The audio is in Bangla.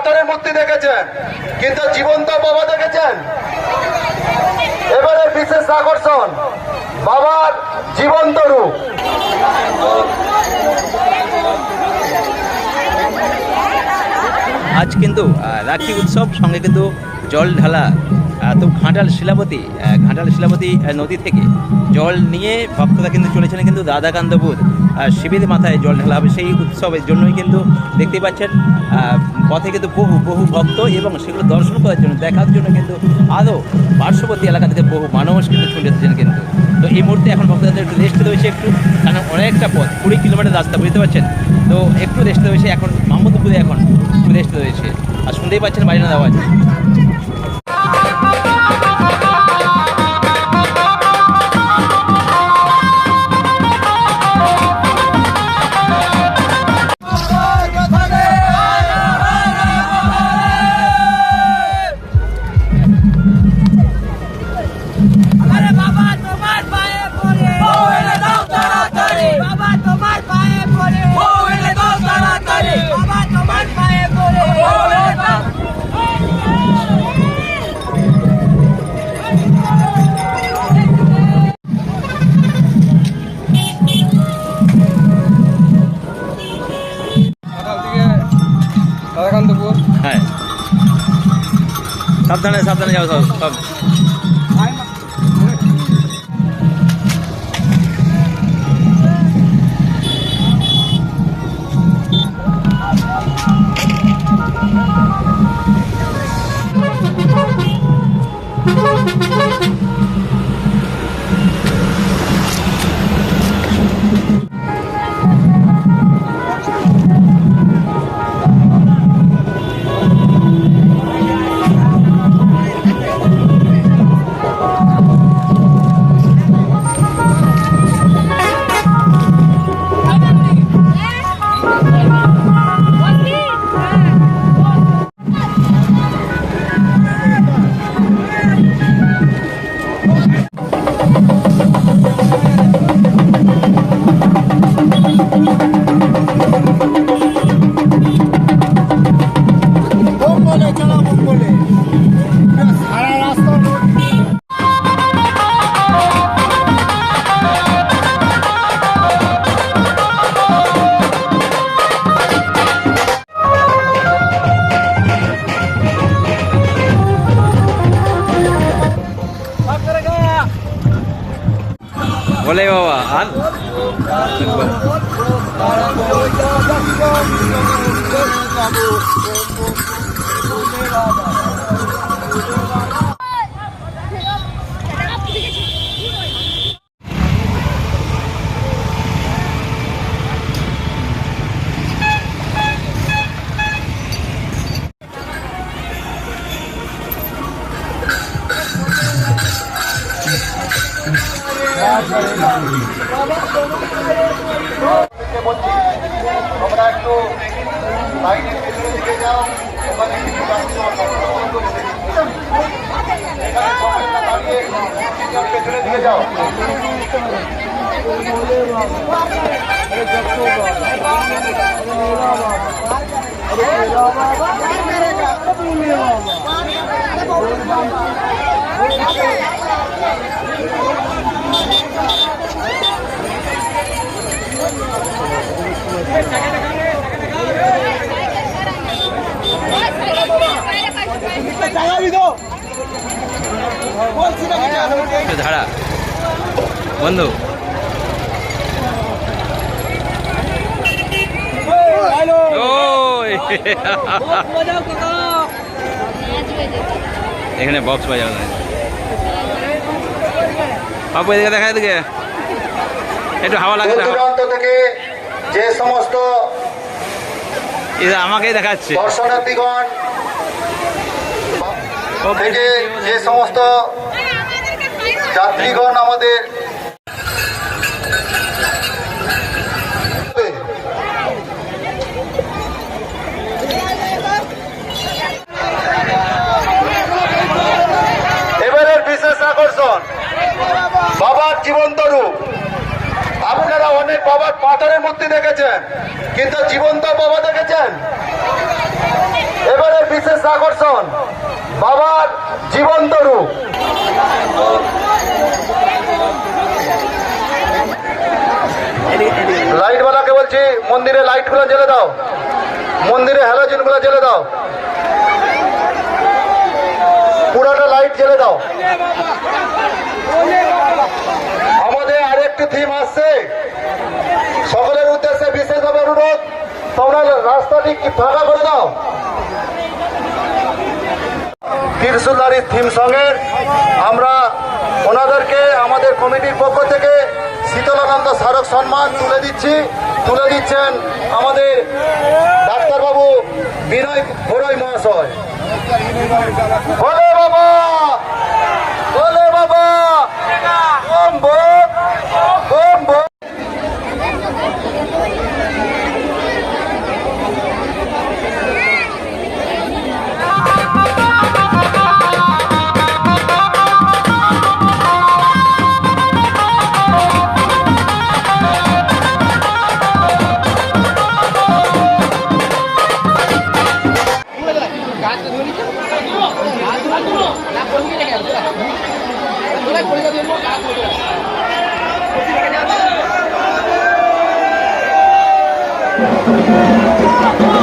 পাথরের মূর্তি দেখেছেন, কিন্তু জীবন্ত বাবা দেখেছেন। এবারে বিশেষ আকর্ষণ, বাবার জীবন্ত রূপ। আজ কিন্তু রাখি উৎসব, সঙ্গে কিন্তু জল ঢালা তো ঘাটাল শিলাবতী আহ, ঘাটাল শিলাবতী নদী থেকে জল নিয়ে ভক্তরা কিন্তু চলেছেন কিন্তু রাধাকান্তপুর শিবের মাথায় জল ঢালা হবে সেই উৎসবের জন্যই কিন্তু দেখতে পাচ্ছেন পথে কিন্তু বহু বহু ভক্ত এবং সেগুলো দর্শন করার জন্য দেখার জন্য কিন্তু আরও পার্শ্ববর্তী এলাকা থেকে বহু মানুষ কিন্তু ছুটে এসেছেন কিন্তু। তো এই মুহূর্তে এখন ভক্তদের একটু রেস্ট রয়েছে একটু কারণ অনেকটা পথ কুড়ি কিলোমিটার রাস্তা বুঝতে পারছেন? তো একটু রেস্ট রয়েছে এখন মাহমুদপুরে এখন একটু রেস্ট রয়েছে। আর শুনতেই পাচ্ছেন বাইরের আওয়াজ হ্যাঁ। সাবধানে সাবধানে যাও সব সব বলে বাবা আর? থেকে বলছি তোমরা একটু লাইনের পেছনের দিকে যাও ওখানে কিছু পেছনের দিকে যাও একটু ধারা। বন্ধু। এখানে বক্স বাজানো বাবু এদিকে দেখা এদিকে। একটু হাওয়া লাগে যে সমস্ত আমাকে আমাকেই দেখাচ্ছে। দর্শনার্থীগণ থেকে যে সমস্ত যাত্রীগণ আমাদের এবারের বিশেষ আকর্ষণ বাবার জীবন্ত রূপ আপনারা অনেক বাবার পাথরের মূর্তি দেখেছেন, কিন্তু জীবন্ত বাবা দেখেছেন। এবারে বিশেষ আকর্ষণ, বাবার জীবন্ত রূপ। লাইটওয়ালাকে বলছি, মন্দিরে লাইট লাইটগুলো জ্বেলে দাও। মন্দিরে হ্যালোজিনগুলো জ্বেলে দাও। পুরোটা লাইট জ্বেলে দাও। আমাদের আরেকটি থিম আসছে সকলের উদ্দেশ্যে বিশেষভাবে অনুরোধ, তোমরা রাস্তাটি ফাঁকা করে দাও? ত্রিশুলারির থিম সঙ্গের আমরা ওনাদেরকে, আমাদের কমিটির পক্ষ থেকে শীতলাকান্ত স্মারক সম্মান তুলে দিচ্ছি। তুলে দিচ্ছেন আমাদের ডাক্তারবাবু বিনয় ঘোরই মহাশয়। ¡Vamos!